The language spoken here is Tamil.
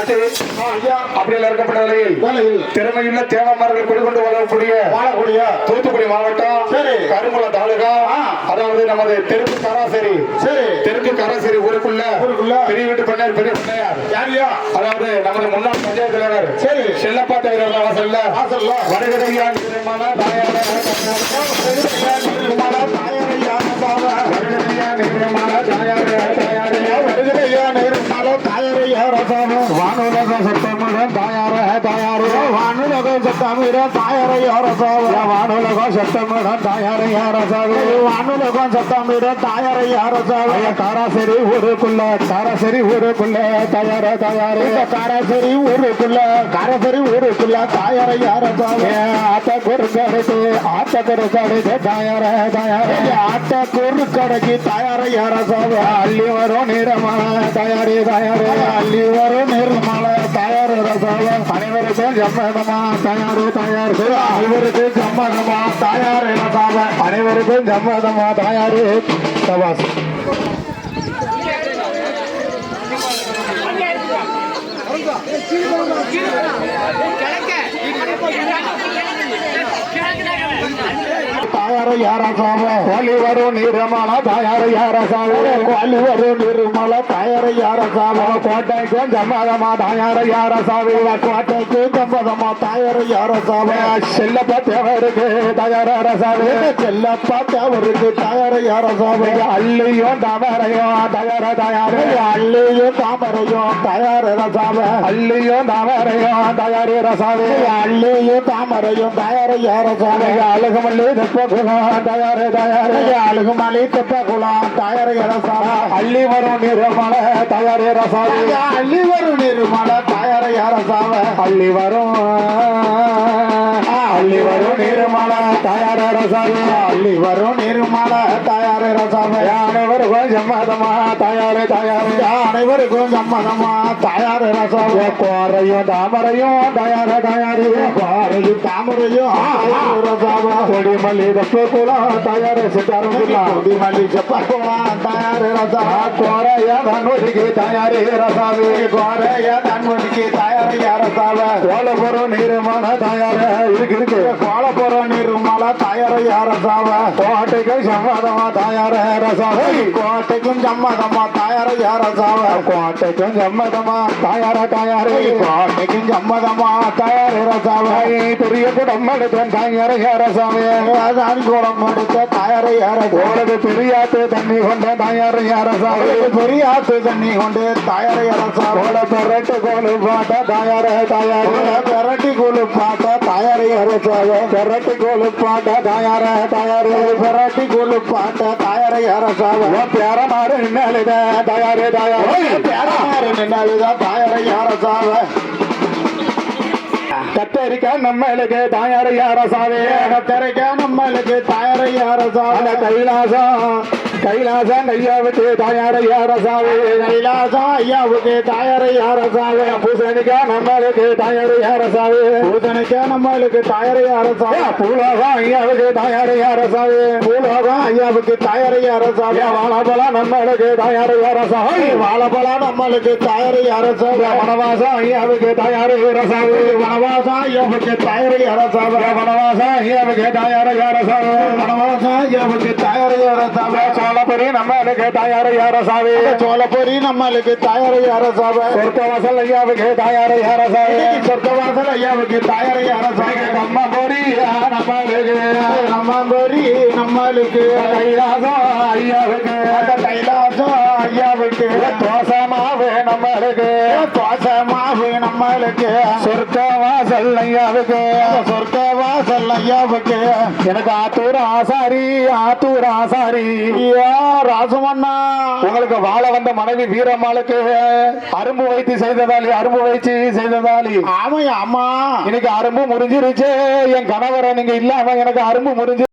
ஐயா அப்படியில் இருக்கப்பட்ட நிலையில் திறமையுள்ள தேவமார்கள் குடிகொண்டு வரக்கூடிய வாழக்கூடிய தூத்துக்குடி மாவட்டம் சரி. கருங்குளம் தாலுகா. அதாவது நமது தெற்கு கராசரி சரி. தெற்கு கராசரி ஊருக்குள்ள. பெரிய வீட்டு பண்ணையார் பெரிய பண்ணையார். அதாவது நமது முன்னாள் பஞ்சாயத்து தலைவர். சரி. செல்லப்பா தலைவர் வாசல்ல. வடகரையா தாயார தாயாரே. வானுலக சத்தமிட தாயாரையா ரசாம. வானுலக சத்தமிட தாயாரையா ரசாம. வானுலக சத்தமிட தாயாரையா ரசாம. காராசரி ஊருக்குள்ள காராசரி ஊருக்குள்ள தயார தயாரே காராசரி ஊருக்குள்ள காராசரி ஊருக்குள்ள தாயாரையா ரசாம. ஆத்த குறுக்கடைக்கு ஆத்த குறுக்கடைக்கு தாயார தாயாரே ஆத்த குறுக்கடைக்கு தாயாரையா ரசாம. அள்ளி வரும் நிறமான தயாரி தயாரி அள்ளி வரும் ரசாவ அனைவருக்கும் தயாரு தயார். அனைவருக்கும் சம்மதமா தயார் ரசாவ அனைவருக்கும் சம்மதமா தயாரு. சபாஸ். தாயார யாரசாவ கோலி வரும் நிறமான தாயார யாரசாவ? கோலி வரும் நிறமான தாயார யாரசாவ? கோட்டைக்கும் சம்மதமா தாயார யாரசாவ? கோட்டைக்கும் சம்மதமா தாயார யாரசாவ? செல்லப்பா தேவருக்கு தயார அரசாவ செல்லப்பா தேவருக்கு தயார யாரசாவ? அள்ளியும் தாமரையும் தயார தயார. அள்ளியும் தாமரையும் தயார ரசாம அள்ளியும் தாமரையும் தயாரி ரசாவ அள்ளியும் தாமரையும் தயார யாரசாவ? அழகுமல்லி தெப்பகுலம் தயார தயார. அழகுமல்லி தெப்பகுலம் தயார ரசாவ அள்ளி வரும் நிறமல தயார ரசாவ அள்ளி வரும் நிறமல தயார ரசாவ அள்ளி வரும். அள்ளி வரும் நிர்மல தயார ரசாமி அள்ளி வரும் நிர்மல தயார ரசாமி அனைவருக்கும் சம்மதமா தயார தயார. அனைவருக்கும் சம்மதமா தயார ரசாமி கோரையும் தாமரையும் தயார தயாரி. கோரையும் தாமரையும் ரசாமா கொடிமல்லி தப்பு குலம் தயார சித்தாரம் கொடி மல்லி செப்ப குலம் தயார ரசா கோரைய தன்வதிக்கு தயாரி ரசாமி கோரைய இருக்கு கோலபுரம் நிர்மல தயார ரசாவ கோட்டைக்கும் சம்மதமா தயார ரசாவ கோட்டைக்கும் சம்மதமா தயார ரசாவ கோட்டைக்கும் சம்மதமா தயார தயாரே. கோட்டைக்கும் சம்மதமா தயார ரசாவ பெரிய குடம் எடுத்த தயார ரசாவே அதான் குடம் எடுத்த தயார கோலது பெரியாத்து தண்ணி கொண்ட தயார ரசாவே பெரியாத்து தண்ணி கொண்டு தயார ரசாவ கோல பெரட்டு கோலு பாட்ட தயார தயார. பெரட்டி ரசாவ பெரட்டி கோலு பாட்ட தயார தயார பெரட்டி கோலு பாட்ட தயார ரசாவ பேரமாறு நின்னாலுத தயாரே தயார. பேரமாறு நின்னாலுத தயார ரசாவ கத்தரிக்காய் நம்மளுக்கு தாயார் யாரசாவே கத்தரிக்காய் நம்மளுக்கு தாயார் யாரசாவே கைலாசம் கைலாசம் ஐயாவுக்கு தாயார் யாரசாவே கைலாசம் ஐயாவுக்கு தாயார் யாரசாவே பூசணிக்காய் நம்மளுக்கு தாயார் யாரசாவே பூசணிக்காய் நம்மளுக்கு தாயார் யாரசாவே பூலோகம் ஐயாவுக்கு தாயார் யாரசாவே பூலோகம் ஐயாவுக்கு தாயார் யாரசாவே வாழப்பழம் நம்மளுக்கு தாயார் யாரசாவே வாழப்பழம் நம்மளுக்கு தாயார் யாரசாவே வனவாசம் ஐயாவுக்கு தாயார் யாரசாவே வனவாசம் ஐயாவுக்கு தாயார் யாரசாவே வனவாசம் ஐயாவுக்கு தாயார் யாரசாவே வனவாசம் ஐயாவுக்கு தாயார் யாரசாவே சோழபுரி நம்மளுக்கு தாயார் யாரசாவே சோழபுரி நம்மளுக்கு தாயார் யாரசாவே சொர்க்கவாசல் ஐயாவுக்கு தாயார் யாரசாவே சொர்க்கவாசல் ஐயாவுக்கு தாயார் யாரசாவே நம்மபுரி நம்மளுக்கு? நம்மபுரி நம்மளுக்கு. கைலாசம் நம்மளுக்கு தோசமாவு நம்மளுக்கு. ஐயாவுக்கு சொர்க்கவாசல் ஐயாவுக்கு எனக்கு ஆத்தூர் ஆசாரி ஆத்தூர் ஆசாரி. ராசமண்ணா. உங்களுக்கு வாழ வந்த மனைவி வீரம்மாளுக்கு அரும்பு வைத்து செய்ததாலி அரும்பு வைத்து செய்ததாலி. ஆமா ஆமா எனக்கு அரும்பு முறிஞ்சிருச்சு. என் கணவரை நீங்க இல்லாம எனக்கு அரும்பு முறிஞ்சு